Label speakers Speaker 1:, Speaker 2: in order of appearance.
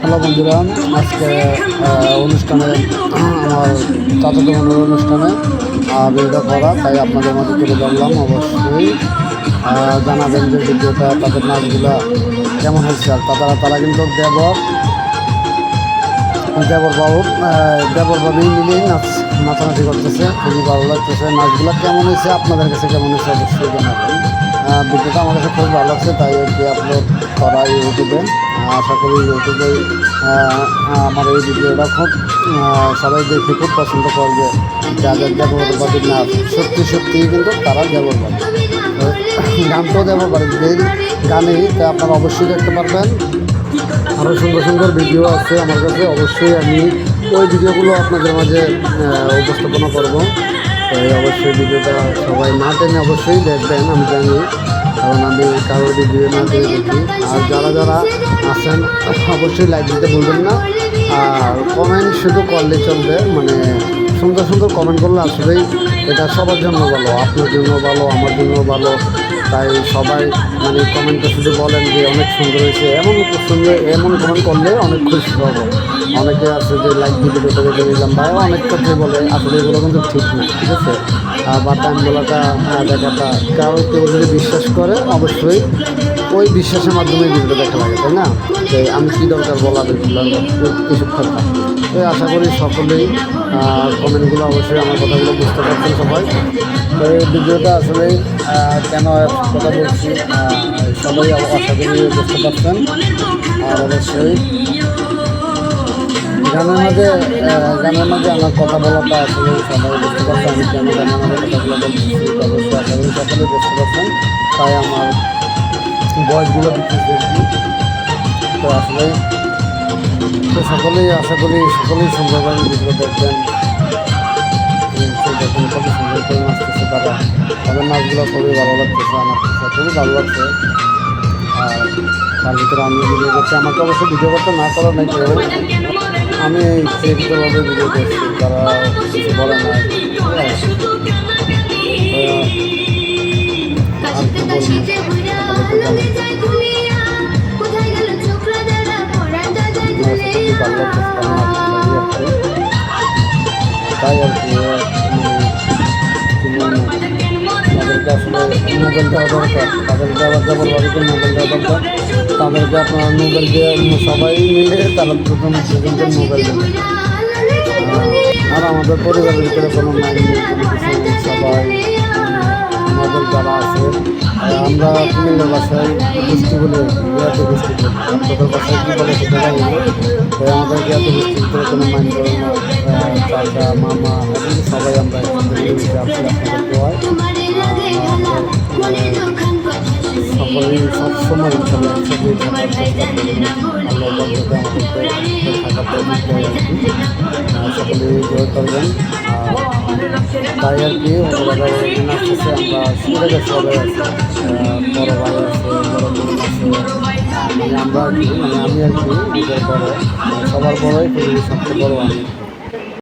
Speaker 1: Hello বন্ধুরা, আজকে অনুষ্ঠানে, আমার চাচাতো বোনের অনুষ্ঠানে ভিডিও করা, তাই আপনাদের মধ্যে তুলে ধরলাম, অবশ্যই। জানাবেন যে ভিডিওটা, তাদের নাচগুলো কেমন হয়েছে, আর তারা তারা কিন্তু দেবর দেবর বাবু দেবর বাবুই মিলিয়ে নাচ, নাচানাচি করতেছে, খুবই ভালো লাগতেছে। নাচগুলো কেমন হয়েছে, আপনাদের কাছে কেমন হয়েছে, অবশ্যই জানাবেন। ভিডিওটা আমার কাছে খুব ভালো লাগছে তাই এটি আপলোড করা ইউটিউবে। আহ, আশা করি ইউটিউবে আমার এই ভিডিওটা খুব সবাই দেখে খুব পছন্দ করবে। যাদের দেবরবাদীর নাচ সত্যি সত্যিই কিন্তু তারা দেবরবাদী গান তো দেবরবাদী এই গানেই তা আপনারা অবশ্যই দেখতে পারবেন। আরও সুন্দর সুন্দর ভিডিও আছে আমার কাছে অবশ্যই আমি ওই ভিডিওগুলো আপনাদের মাঝে উপস্থাপনা করব। তাই অবশ্যই ভিডিওটা সবাই না টেনে অবশ্যই দেখবেন, আমি জানি। কারণ আমি কারোর ভিডিও না দিয়ে দেখি। আর যারা যারা আসেন অবশ্যই লাইক দিতে ভুলবেন না। আর কমেন্ট শুধু করলে চলবে মানে সুন্দর সুন্দর কমেন্ট করলে আসলেই এটা সবার জন্য ভালো, আপনার জন্য ভালো, আমার জন্য ভালো। তাই সবাই মানে কমেন্টে শুধু বলেন যে অনেক সুন্দর হয়েছে। এমন সুন্দর, এমন কমেন্ট করলে অনেক খুশি হব। অনেকে আছে যে লাইক দিতে দেখে দিলাম। ভাই অনেক কথাই বলে, আসলে এগুলো কিন্তু ঠিক না, ঠিক আছে? বা টাইম বলাটা দেখাটা কারও কেউ যদি বিশ্বাস করে, অবশ্যই ওই বিশ্বাসের মাধ্যমে ভিডিও দেখা লাগে, তাই না? আমি কী দরকার বলা কিছু কথা। তো আশা করি সকলেই কমেন্টগুলো অবশ্যই আমার কথাগুলো বুঝতে পারছেন সবাই। তো এই ভিডিওটা আসলে কেন কথা বলছি সবাই আশা করি বুঝতে পারছেন। আর অবশ্যই, গানের মাঝে গানের মাঝে আমার কথা বলাটা আসলে সবাই বুঝতে পারছে আমি কেন গানের মাঝে কথাগুলো বলছি অবশ্যই আশা করি সকলেই বুঝতে পারছেন। তাই আমার বয়সগুলো কি। তো আসলে তো সকলেই আশা করি সকলেই সুন্দরবন ভিডিও দেখবেন। দেখুন কত সুন্দর করে নাচতেছে তারা। তাদের নাচগুলো খুবই ভালো লাগতেছে, আমার খুবই ভালো লাগছে। আর তার ভিতরে আমি ভিডিও করছি। আমাকে অবশ্য ভিডিও করতে না করার নাই আমি ইচ্ছে ভিডিও করছি, তারা কিছু বলে না তাই আর কি তাদেরকে আসলে মোবাইল দেওয়া দরকার তাদেরকে আবার যেমন বাড়িতে মোবাইল দেওয়া দরকার তাদেরকে আপনার মোবাইল দিয়ে সবাই মিলে তারা প্রথম সেকেন্ডে আমাদের পরিবারের ভিতরে কোনো নেই। সবাই আমাদের যারা আছে আমরা কুমিল্লা ভাষায় গোষ্ঠী বলে বিরাট গোষ্ঠী বলি আপনাদের ভাষায় কী বলে সেটা জানি না। আমাদের জ্ঞাত গোষ্ঠীর ভিতরে কোনো মাইন করে না আহ, চাচা মামা সবাই আমরা সকলেই সবসময় সকলেই জয় করবেন। আর তাই কি আসতেছে আমরা সবাই আছে বড় ভাই আছে, বড় বোন আছে মানে আমরা মানে আমি আর কি মানে সবার বড়ই সবচেয়ে বড় আমি।